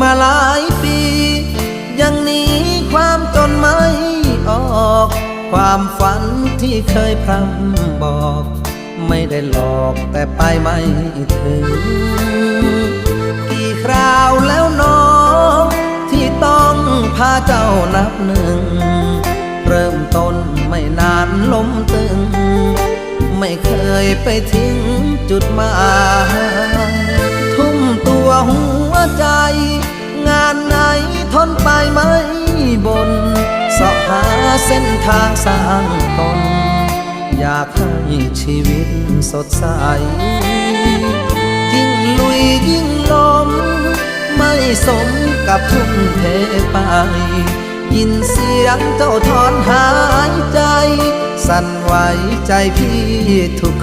มาหลายปี ยังหนีความจนไม่ออก ความฝันที่เคยพร่ำบอก ไม่ได้หลอกแต่ไปไม่ถึง กี่คราวแล้วน้อง ที่ต้องพาเจ้านับหนึ่ง เริ่มต้นไม่นานล้มตึง ไม่เคยไปทิ้งจุดหมายทุ่มตัวหัวใจ เส้นทางสร้างตน อยากให้ชีวิตสดใส ยิ่งลุยยิ่งล้ม ไม่สมกับทุ่มเทไป ยินเสียงเจ้าถอนหายใจ สั่นไหวใจพี่ทุก